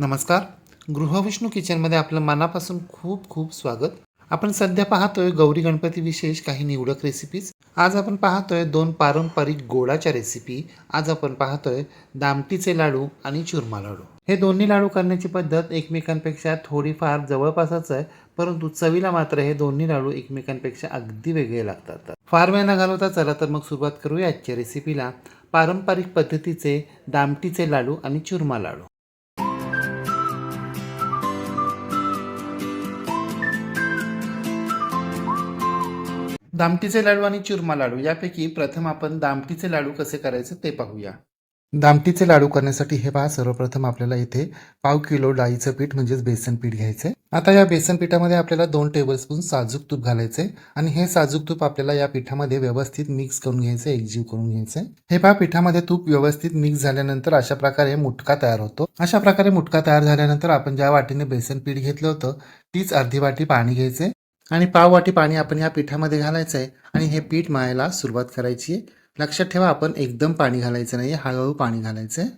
नमस्कार. गृहविष्णू किचनमध्ये आपलं मनापासून खूप खूप स्वागत. आपण सध्या पाहतोय गौरी गणपती विशेष काही निवडक रेसिपीज आज आपण पाहतोय दोन पारंपरिक गोडाच्या रेसिपी आज आपण पाहतोय दामटीचे लाडू आणि चुरमा लाडू. हे दोन्ही लाडू करण्याची पद्धत एकमेकांपेक्षा थोडीफार जवळपासच आहे परंतु चवीला मात्र हे दोन्ही लाडू एकमेकांपेक्षा अगदी वेगळे लागतात. फार वेळ न घालवता चला तर मग सुरुवात करूया आजच्या रेसिपीला पारंपरिक पद्धतीचे दामटीचे लाडू आणि चुरमा लाडू. दामटीचे लाडू आणि चुरमा लाडू यापैकी प्रथम आपण दामटीचे लाडू कसे करायचे ते पाहूया. दामटीचे लाडू करण्यासाठी हे पहा सर्वप्रथम आपल्याला इथे पाव किलो डाळीचं पीठ म्हणजेच बेसन पीठ घ्यायचे. आता या बेसन पिठामध्ये आपल्याला दोन टेबलस्पून साजूक तूप घालायचे आणि हे साजूक तूप आपल्याला या पिठामध्ये व्यवस्थित मिक्स करून घ्यायचे एकजीव करून घ्यायचे. हे पहा पिठामध्ये तूप व्यवस्थित मिक्स झाल्यानंतर अशा प्रकारे मुटका तयार होतो. अशा प्रकारे मुटका तयार झाल्यानंतर आपण ज्या वाटीने बेसन पीठ घेतलं होतं तीच अर्धी वाटी पाणी घ्यायचे. आणि पाव वाटी पाणी आपण या पिठामध्ये घालायचं आहे आणि हे पीठ मळायला सुरुवात करायची आहे लक्षात ठेवा आपण एकदम पाणी घालायचं नाही हळूहळू पाणी घालायचं आहे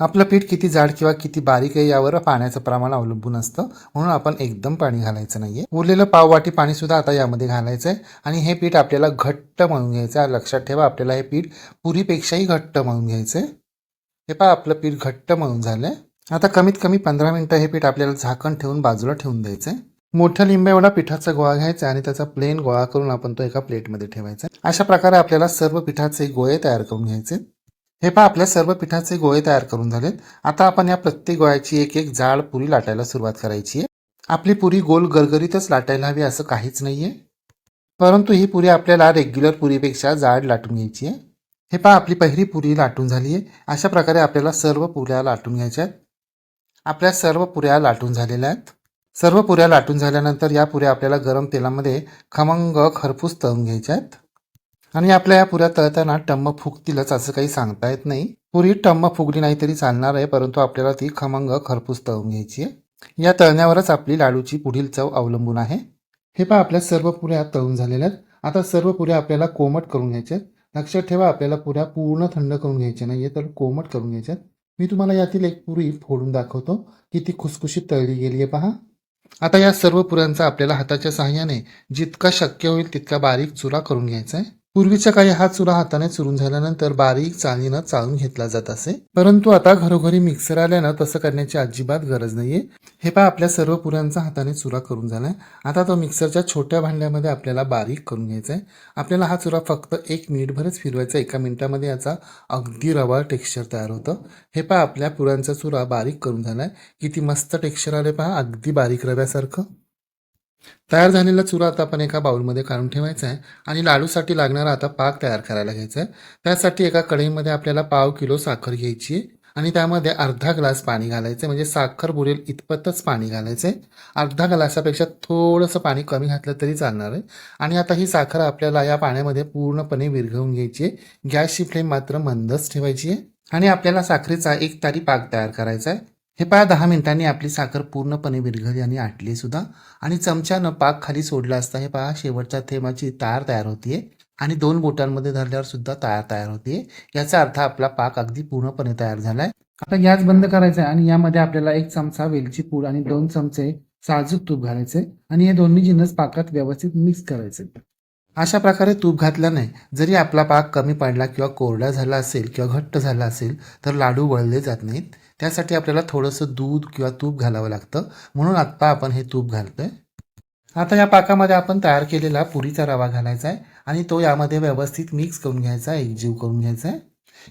आपलं पीठ किती जाड किंवा किती बारीक आहे यावर पाण्याचं प्रमाण अवलंबून असतं म्हणून आपण एकदम पाणी घालायचं नाहीये. उरलेलं पाव वाटी पाणी सुद्धा आता यामध्ये घालायचं आहे आणि हे पीठ आपल्याला घट्ट मळून घ्यायचं आहे लक्षात ठेवा आपल्याला हे पीठ पुरीपेक्षाही घट्ट मळून घ्यायचं आहे हे पहा आपलं पीठ घट्ट मळून आहे आता कमीत कमी पंधरा मिनटं हे पीठ आपल्याला झाकण ठेवून बाजूला ठेवून द्यायचं आहे मोठ्या लिंबे एवढा पिठाचा गोळा घ्यायचा आणि त्याचा प्लेन गोळा करून आपण तो एका प्लेटमध्ये ठेवायचा. अशा प्रकारे आपल्याला सर्व पिठाचे गोळे तयार करून घ्यायचे. हे पहा आपल्या सर्व पिठाचे गोळे तयार करून झालेत. आता आपण या प्रत्येक गोळ्याची एक एक जाड पुरी लाटायला सुरुवात करायची आहे. आपली पुरी गोल गरगरीतच लाटायला हवी असं काहीच नाहीये. परंतु ही पुरी आपल्याला रेग्युलर पुरीपेक्षा जाड लाटून घ्यायची आहे. हे पहा आपली पहिली पुरी लाटून झाली आहे. अशा प्रकारे आपल्याला सर्व पुऱ्या लाटून घ्यायच्या आहेत. आपल्या सर्व पुऱ्या लाटून झालेल्या आहेत. सर्व पुऱ्या लाटून झाल्यानंतर या पुऱ्या आपल्याला गरम तेलामध्ये खमंग खरपूस तळून घ्यायच्या आहेत. आणि आपल्या या पुऱ्या तळताना टम्म फुगतीलच असं काही सांगता येत नाही. पुरी टम्म फुगली नाही तरी चालणार आहे परंतु आपल्याला ती खमंग खरपूस तळून घ्यायची आहे. या तळण्यावरच आपली लाडूची पुढील चव अवलंबून आहे. हे पहा आपल्या सर्व पुऱ्या तळून झालेल्या आहेत. आता सर्व पुऱ्या आपल्याला कोमट करून घ्यायच्या आहेत. लक्षात ठेवा आपल्याला पुऱ्या पूर्ण थंड करून घ्यायच्या नाही तर कोमट करून घ्यायच्या आहेत. मी तुम्हाला यातील एक पुरी फोडून दाखवतो. की ती खुसखुशीत तळली गेली आहे पहा. आता या सर्व पुऱ्यांचा आपल्याला हाताच्या सहाय्याने जितका शक्य होईल तितका बारीक चुरा करून घ्यायचा आहे. पूर्वीच्या काळी हा चुरा हाताने चुरून झाल्यानंतर बारीक चालीनं चाळून घेतला जात असे. परंतु आता घरोघरी मिक्सर आल्यानं तसं करण्याची अजिबात गरज नाहीये. हे पहा आपल्या सर्व पुऱ्यांचा हाताने चुरा करून झालाय. आता तो मिक्सरच्या छोट्या भांड्यामध्ये आपल्याला बारीक करून घ्यायचा आहे आपल्याला हा चुरा फक्त एक मिनिटभरच फिरवायचा एका मिनिटामध्ये याचा अगदी रवा टेक्स्चर तयार होतं. हे पहा आपल्या पुऱ्यांचा चुरा बारीक करून झालाय. किती मस्त टेक्स्चर आले पहा अगदी बारीक रव्यासारखं. तयार झालेला चुरा आता आपण एका बाउलमध्ये काढून ठेवायचा आहे आणि लाडूसाठी लागणारा आता पाक तयार करायला घ्यायचा आहे. त्यासाठी एका कढईमध्ये आपल्याला पाव किलो साखर घ्यायची आहे आणि त्यामध्ये अर्धा ग्लास पाणी घालायचं म्हणजे साखर बुडेल इतपतच पाणी घालायचं आहे. अर्धा ग्लासापेक्षा थोडंसं पाणी कमी घातलं तरी चालणार आहे. आणि आता ही साखर आपल्याला या पाण्यामध्ये पूर्णपणे विरघळून घ्यायची आहे. गॅसची फ्लेम मात्र मंदच ठेवायची आहे. आणि आपल्याला साखरेचा एक तारी पाक तयार करायचा आहे. हे पहा दहा मिनिटांनी आपली साखर पूर्णपणे विरघळली आणि आटली सुद्धा. आणि चमच्यानं पाक खाली सोडला असता हे पहा शेवटच्या थेंबाची तार तयार होतीये. आणि दोन बोटांमध्ये धरल्यावर सुद्धा तार तयार होतीये. याचा अर्थ आपला पाक अगदी पूर्णपणे तयार झालाय. आता गॅस बंद करायचा आहे आणि यामध्ये आपल्याला एक चमचा वेलची पूड आणि दोन चमचे साजूक तूप घालायचे आणि हे दोन्ही जिन्नस पाकात व्यवस्थित मिक्स करायचे अशा प्रकारे तूप घातल्याने जरी आपला पाक कमी पडला किंवा कोरडा झाला असेल किंवा घट्ट झाला असेल तर लाडू वळले जात नाहीत. त्यासाठी आपल्याला थोडंसं दूध किंवा तूप घालावं लागतं. म्हणून आत्ता आपण हे तूप घालतोय. आता या पाकामध्ये आपण तयार केलेला पुरीचा रवा घालायचा आहे आणि तो यामध्ये व्यवस्थित मिक्स करून घ्यायचा आहे एकजीव करून घ्यायचा आहे.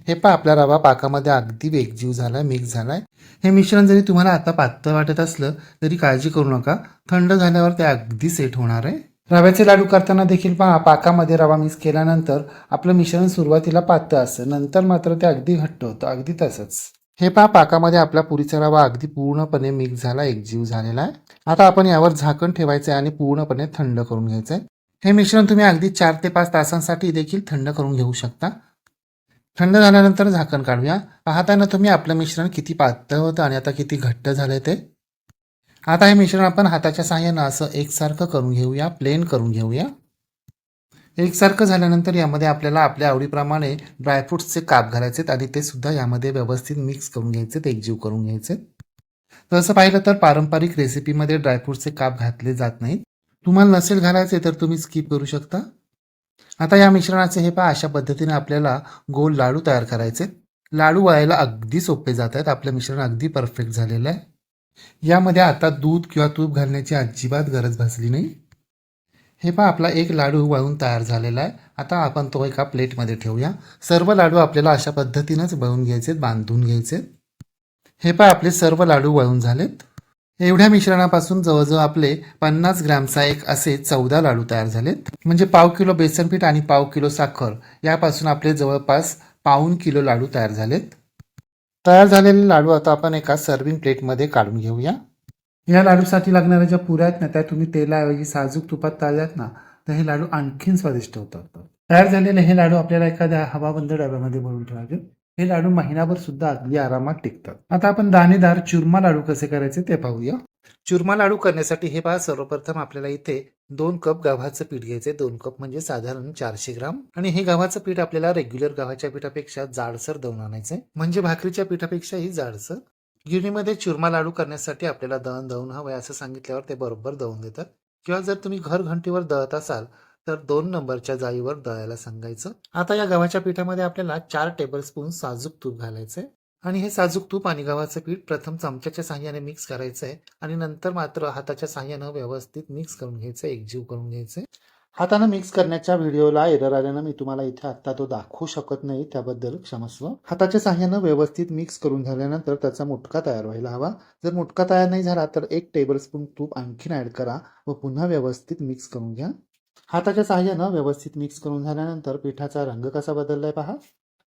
हे पहा आपला रवा पाकामध्ये अगदी एकजीव झाला मिक्स झालाय. हे मिश्रण जरी तुम्हाला आता पातळ वाटत असलं तरी काळजी करू नका. थंड झाल्यावर ते अगदी सेट होणार आहे. रव्याचे लाडू करताना देखील पहा पाकामध्ये रवा मिक्स केल्यानंतर आपलं मिश्रण सुरुवातीला पातळ असतं. नंतर मात्र ते अगदी घट्ट होतं अगदी तसंच. हे पहा पाकामध्ये आपला पुरीचा रवा अगदी पूर्णपणे मिक्स झाला एकजीव झालेला आहे. आता आपण यावर झाकण ठेवायचं आहे आणि पूर्णपणे थंड करून घ्यायचं आहे हे मिश्रण तुम्ही अगदी चार ते पाच तासांसाठी देखील थंड करून घेऊ शकता. थंड झाल्यानंतर झाकण काढूया. पाहताना तुम्ही आपलं मिश्रण किती पातळ होतं आणि आता किती घट्ट झालंय ते. आता हे मिश्रण आपण हाताच्या सहाय्यानं असं एकसारखं करून घेऊया प्लेन करून घेऊया. एकसारखं झाल्यानंतर यामध्ये आपल्याला आपल्या आवडीप्रमाणे ड्रायफ्रुट्सचे काप घालायचे आणि ते सुद्धा यामध्ये व्यवस्थित मिक्स करून घ्यायचे एकजीव करून घ्यायचे. तसं पाहिलं तर पारंपरिक रेसिपीमध्ये ड्रायफ्रुट्सचे काप घातले जात नाहीत. तुम्हाला नसेल घालायचे तर तुम्ही स्किप करू शकता. आता या मिश्रणाचे हे पहा अशा पद्धतीने आपल्याला गोल लाडू तयार करायचे. लाडू वळायला अगदी सोपे जात आहेत. आपलं मिश्रण अगदी परफेक्ट झालेलं आहे. यामध्ये आता दूध किंवा तूप घालण्याची अजिबात गरज भासली नाही. हे पहा आपला एक लाडू वळून तयार झालेला आहे. आता आपण तो एका प्लेटमध्ये ठेवूया. सर्व लाडू आपल्याला अशा पद्धतीनंच वळून घ्यायचे बांधून घ्यायचे हे पहा आपले सर्व लाडू वळून झालेत. एवढ्या मिश्रणापासून जवळजवळ आपले पन्नास ग्रॅमचा एक असे चौदा लाडू तयार झालेत. म्हणजे पाव किलो बेसन पीठ आणि पाव किलो साखर यापासून आपले जवळपास पाऊन किलो लाडू तयार झालेत. तयार झालेले लाडू आता आपण एका सर्विंग प्लेटमध्ये काढून घेऊया. या लाडूसाठी लागणाऱ्या ज्या पुऱ्या आहेत ना त्या तुम्ही तेलाऐवजी साजूक तुपात तळल्यात ना तर हे लाडू आणखीन स्वादिष्ट होतात. तयार झालेले हे लाडू आपल्याला एखाद्या हवाबंद डब्यामध्ये भरून ठेवायचे. हे लाडू महिनाभर सुद्धा अगदी आरामात टिकतात. आता आपण दाणेदार चुरमा लाडू कसे करायचे ते पाहूया. चुरमा लाडू करण्यासाठी हे पहा सर्वप्रथम आपल्याला इथे दोन कप गव्हाचं पीठ घ्यायचे दोन कप म्हणजे साधारण चारशे ग्राम. आणि हे गव्हाचं पीठ आपल्याला रेग्युलर गव्हाच्या पिठापेक्षा जाडसर दवून आणायचंय. म्हणजे भाकरीच्या पिठापेक्षाही जाडसर. गिरणीमध्ये चुरमा लाडू करण्यासाठी आपल्याला दळण दळून हवं असं सांगितल्यावर ते बरोबर दळून देतात. किंवा जर तुम्ही घर घंटीवर दळत असाल तर दोन नंबरच्या जाळीवर दळायला सांगायचं. आता या गव्हाच्या पिठामध्ये आपल्याला चार टेबलस्पून साजूक तूप घालायचंय. आणि हे साजूक तूप आणि गव्हाचं पीठ प्रथम चमच्याच्या साह्याने मिक्स करायचं आहे आणि नंतर मात्र हाताच्या साह्यानं व्यवस्थित मिक्स करून घ्यायचं एकजीव करून घ्यायचं. हातानं मिक्स करण्याच्या व्हिडिओला एरर आल्यानं मी तुम्हाला इथे आत्ता तो दाखवू शकत नाही त्याबद्दल क्षमस्व. हाताच्या साह्यानं व्यवस्थित मिक्स करून झाल्यानंतर त्याचा मुटका तयार व्हायला हवा. जर मुटका तयार नाही झाला तर एक टेबलस्पून तूप आणखीन ऍड करा व पुन्हा व्यवस्थित मिक्स करून घ्या. हाताच्या साह्यानं व्यवस्थित मिक्स करून झाल्यानंतर पिठाचा रंग कसा बदललाय पहा.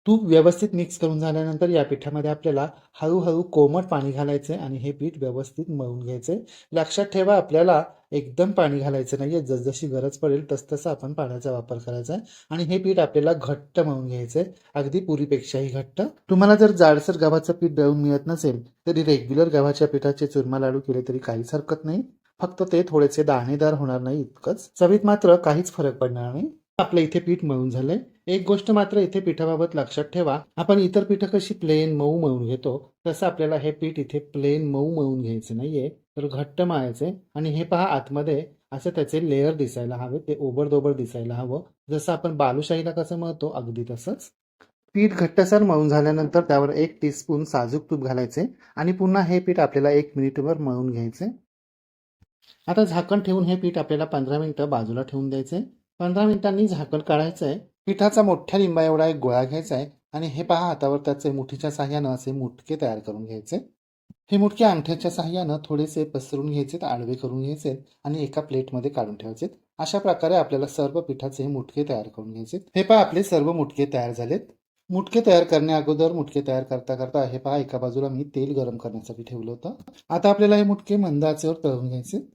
तूप व्यवस्थित मिक्स करून झाल्यानंतर या पिठामध्ये आपल्याला हळूहळू कोमट पाणी घालायचे आणि हे पीठ व्यवस्थित मळून घ्यायचे लक्षात ठेवा आपल्याला एकदम पाणी घालायचं नाहीये. जसजशी गरज पडेल तसतसं आपण पाण्याचा वापर करायचा आहे आणि हे पीठ आपल्याला घट्ट मळून आहे अगदी पुरीपेक्षाही घट्ट. तुम्हाला जर जाडसर गव्हाचं पीठ दळून मिळत नसेल तरी रेग्युलर गव्हाच्या पिठाचे चुरमा लाडू केले तरी काहीच हरकत नाही. फक्त ते थोडेसे दाणेदार होणार नाही इतकंच. चवीत मात्र काहीच फरक पडणार नाही. आपलं इथे पीठ मळून झालंय. एक गोष्ट मात्र इथे पिठाबाबत लक्षात ठेवा. आपण इतर पिठं कशी प्लेन मऊ मळून घेतो तसं आपल्याला हे पीठ इथे प्लेन मऊ मळून घ्यायचं नाहीये. तर घट्ट मळायचे आणि हे पहा आतमध्ये असे त्याचे लेअर दिसायला हवे ते ओबरदोबर दिसायला हवं. जसं आपण बालुशाहीला कसं मळतो अगदी तसंच. पीठ घट्टसर मळून झाल्यानंतर त्यावर एक टीस्पून साजूक तूप घालायचे आणि पुन्हा हे पीठ आपल्याला एक मिनिटभर मळून घ्यायचे आता झाकण ठेवून हे पीठ आपल्याला पंधरा मिनिटं बाजूला ठेवून द्यायचे पंधरा मिनिटांनी झाकण काढायचं आहे पिठाचा मोठ्या लिंबा एवढा एक गोळा घ्यायचा आहे आणि हे पहा हातावर त्याचे मुठीच्या साह्यानं असे मुटके तयार करून घ्यायचे. हे मुटके अंगठ्याच्या साह्यानं थोडेसे पसरून घ्यायचे आडवे करून घ्यायचे आणि एका प्लेटमध्ये काढून ठेवायचे अशा प्रकारे आपल्याला सर्व पिठाचे मुटके तयार करून घ्यायचे हे पहा आपले सर्व मुटके तयार झालेत. मुटके तयार करण्या अगोदर मुटके तयार करता करता हे पहा एका बाजूला मी तेल गरम करण्यासाठी ठेवलं होतं. आता आपल्याला हे मुटके मंदाचेवर तळून घ्यायचे.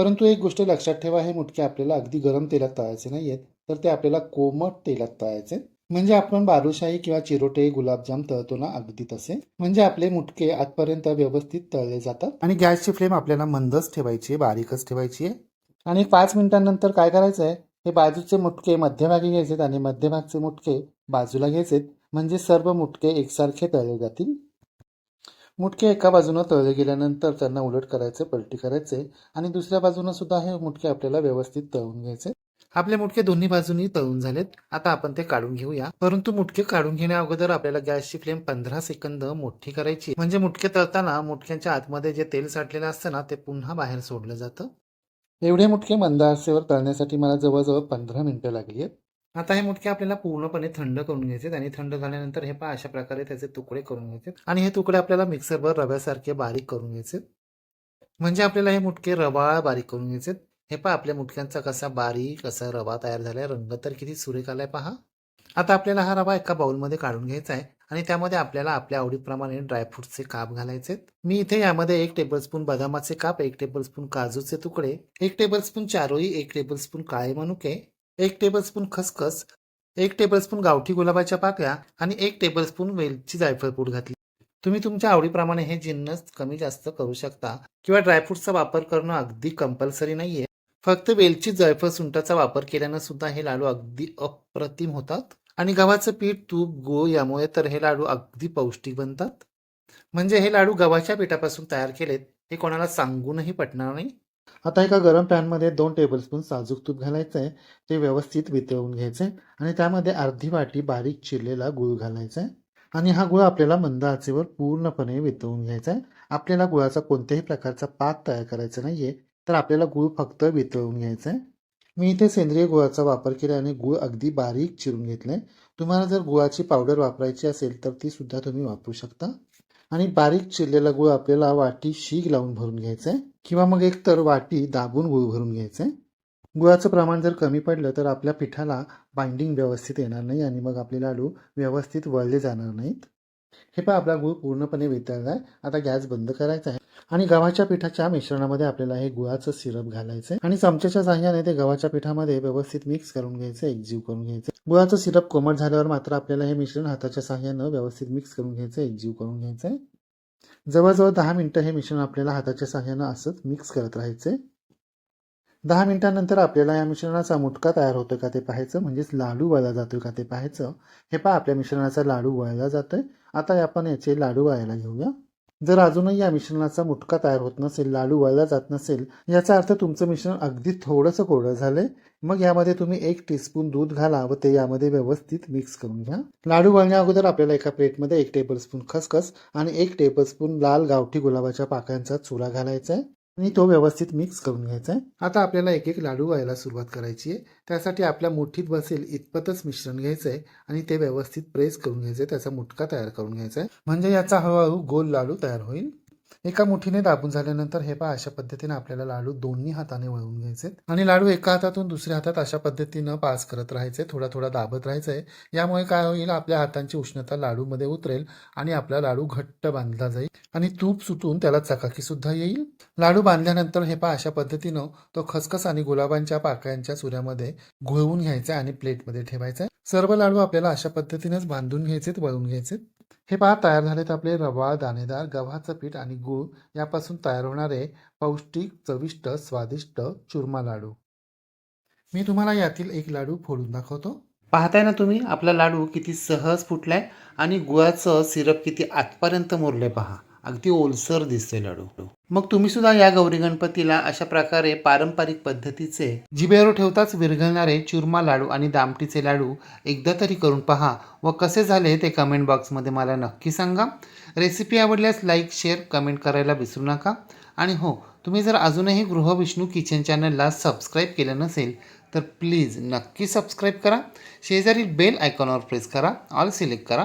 परंतु एक गोष्ट लक्षात ठेवा हे मुटके आपल्याला अगदी गरम तेलात तळायचे नाही आहेत तर ते आपल्याला कोमट तेलात तळायचे. म्हणजे आपण बालुशाही किंवा चिरोटे गुलाबजाम तळतो ना अगदी तसे. म्हणजे आपले मुटके आतपर्यंत व्यवस्थित तळले जातात. आणि गॅसची फ्लेम आपल्याला मंदच ठेवायची आहे बारीकच ठेवायची आहे. आणि पाच मिनिटांनंतर काय करायचं आहे हे बाजूचे मुटके मध्यभागी घ्यायचेत आणि मध्यभागचे मुटके बाजूला घ्यायचेत. म्हणजे सर्व मुटके एकसारखे तळले जातील. मुटके एका बाजूनं तळले गेल्यानंतर त्यांना उलट करायचे पलटी करायचे आणि दुसऱ्या बाजूनं सुद्धा हे मुटके आपल्याला व्यवस्थित तळून घ्यायचे. आपले मुटके दोन्ही बाजूनी तळून झालेत. आता आपण ते काढून घेऊया. परंतु मुटके काढून घेण्या अगोदर आपल्याला गॅसची फ्लेम पंधरा सेकंद मोठी करायची. म्हणजे मुटके तळताना मुटक्यांच्या आतमध्ये जे तेल साठलेलं असतं ना ते पुन्हा बाहेर सोडलं जातं. एवढे मुटके मंद आचेवर तळण्यासाठी मला जवळजवळ पंधरा मिनिटं लागली आहेत आता हे मुटके आपल्याला पूर्णपणे थंड करून घ्यायचे आणि थंड झाल्यानंतर हे पहा अशा प्रकारे त्याचे तुकडे करून घ्यायचे आणि हे तुकडे आपल्याला मिक्सरवर रव्यासारखे बारीक करून घ्यायचे म्हणजे आपल्याला हे मुटके रवाळ बारीक करून घ्यायचे हे पहा आपल्या मुटक्यांचा कसा बारीक असा रवा तयार झालाय. रंग तर किती सुरेख आलाय पहा. आता आपल्याला हा रवा एका बाउलमध्ये काढून घ्यायचा आहे. आणि त्यामध्ये आपल्याला आपल्या आवडीप्रमाणे ड्रायफ्रूटचे काप घालायचे मी इथे यामध्ये एक टेबलस्पून बदामाचे काप एक टेबलस्पून काजूचे तुकडे एक टेबलस्पून चारोळी एक टेबलस्पून काळे मनुके एक टेबलस्पून खसखस एक टेबलस्पून गावठी गुलाबाच्या पाकळ्या आणि एक टेबलस्पून वेलची जायफळ पूड घातली. तुम्ही तुमच्या आवडीप्रमाणे हे जिन्नस कमी जास्त करू शकता किंवा ड्रायफ्रूटचा वापर करणं अगदी कंपल्सरी नाहीये. फक्त वेलची जायफळ सुंटाचा वापर केल्यानं सुद्धा हे लाडू अगदी अप्रतिम होतात. आणि गव्हाचं पीठ तूप गूळ यामुळे तर हे लाडू अगदी पौष्टिक बनतात. म्हणजे हे लाडू गव्हाच्या पिठापासून तयार केलेत हे कोणाला सांगूनही पटणार नाही. आता एका गरम पॅनमध्ये दोन टेबलस्पून साजूक तूप घालायचं आहे ते व्यवस्थित वितळवून घ्यायचं आहे आणि त्यामध्ये अर्धी वाटी बारीक चिरलेला गूळ घालायचा आहे आणि हा गुळ आपल्याला मंद आचेवर पूर्णपणे वितळून घ्यायचा आहे आपल्याला गुळाचा कोणत्याही प्रकारचा पाक तयार करायचा नाही आहे तर आपल्याला गुळ फक्त वितळून घ्यायचा आहे मी इथे सेंद्रिय गुळाचा वापर केला आणि गुळ अगदी बारीक चिरून घेतलाय. तुम्हाला जर गुळाची पावडर वापरायची असेल तर ती सुद्धा तुम्ही वापरू शकता. आणि बारीक चिरलेला गुळ आपल्याला वाटी शीग लावून भरून घ्यायचा आहे किंवा मग एकतर वाटी दाबून गुळ भरून घ्यायचं. आहे गुळाचं प्रमाण जर कमी पडलं तर आपल्या पिठाला बाइंडिंग व्यवस्थित येणार नाही आणि मग आपले लाडू व्यवस्थित वळले जाणार नाहीत. हे पण आपला गुळ पूर्णपणे वितळला आहे आता गॅस बंद करायचा आहे. आणि गव्हाच्या पिठाच्या मिश्रणामध्ये आपल्याला हे गुळाचं सिरप घालायचं आहे आणि चमच्याच्या साह्याने ते गव्हाच्या पिठामध्ये व्यवस्थित मिक्स करून घ्यायचं एकजीव करून घ्यायचं. गुळाचं सिरप कोमट झाल्यावर मात्र आपल्याला हे मिश्रण हाताच्या साह्यानं व्यवस्थित मिक्स करून घ्यायचं एकजीव करून घ्यायचं. आहे जवळजवळ दहा मिनटं हे मिश्रण आपल्याला हाताच्या साह्यानं असंच मिक्स करत राहायचे. दहा मिनिटांनंतर आपल्याला या मिश्रणाचा मुटका तयार होतो का ते पाहायचं म्हणजेच लाडू वळला जातोय का ते पाहायचं. हे पहा आपल्या मिश्रणाचा लाडू वळला जातोय. आता आपण याचे लाडू वळायला घेऊया. जर अजूनही या मिश्रणाचा मुटका तयार होत नसेल लाडू वळला जात नसेल याचा अर्थ तुमचं मिश्रण अगदी थोडंसं कोरडं झालंय. मग यामध्ये तुम्ही एक टीस्पून दूध घाला व ते यामध्ये व्यवस्थित मिक्स करून घ्या. लाडू वळण्या अगोदर आपल्याला एका प्लेटमध्ये एक टेबलस्पून खसखस आणि एक टेबलस्पून लाल गावठी गुलाबाच्या पाकळ्यांचा चुरा घालायचा आहे आणि तो व्यवस्थित मिक्स करून घ्यायचा आहे. आता आपल्याला एक एक लाडू व्हायला सुरुवात करायची आहे. त्यासाठी आपल्या मुठीत बसेल इतपतच मिश्रण घ्यायचं आहे आणि ते व्यवस्थित प्रेस करून घ्यायचं आहे त्याचा मुटका तयार करून घ्यायचा आहे. म्हणजे याचा हळूहळू गोल लाडू तयार होईल. एका मुठीने दाबून झाल्यानंतर हे पहा अशा पद्धतीने आपल्याला लाडू दोन्ही हाताने वळवून घ्यायचे आणि लाडू एका हातातून दुसऱ्या हातात अशा पद्धतीनं पास करत राहायचे थोडा थोडा दाबत राहायचंय यामुळे काय होईल आपल्या हातांची उष्णता लाडूमध्ये उतरेल आणि आपला लाडू घट्ट बांधला जाईल आणि तूप सुटून त्याला चकाकी सुद्धा येईल. लाडू बांधल्यानंतर हे पहा अशा पद्धतीनं तो खसखस आणि गुलाबांच्या पाकळ्यांच्या चुऱ्यामध्ये घोळवून घ्यायचा आणि प्लेटमध्ये ठेवायचा सर्व लाडू आपल्याला अशा पद्धतीनेच बांधून घ्यायचेत वळून घ्यायचेत. हे पहा तयार झालेत आपले रवाळ दाणेदार गव्हाचं पीठ आणि गूळ. यापासून तयार होणारे पौष्टिक चविष्ट स्वादिष्ट चुरमा लाडू. मी तुम्हाला यातील एक लाडू फोडून दाखवतो. पाहताय ना तुम्ही आपला लाडू किती सहज फुटलाय आणि गुळाचं सिरप किती आतपर्यंत मुरले पहा. अगदी ओलसर दिसते लाडू. मग तुम्ही सुद्धा या गौरी गणपतीला अशा प्रकारे पारंपरिक पद्धतीचे जिबेर ठेवताच विरघळणारे चुरमा लाडू आणि दामटीचे लाडू एकदा तरी करून पहा व कसे झाले ते कमेंट बॉक्समध्ये मला नक्की सांगा. रेसिपी आवडल्यास लाईक शेअर कमेंट करायला विसरू नका. आणि हो तुम्ही जर अजूनही गृहविष्णू किचन चॅनलला सबस्क्राईब केलं नसेल तर प्लीज नक्की सबस्क्राईब करा. शेजारी बेल आयकॉनवर प्रेस करा. ऑल सिलेक्ट करा.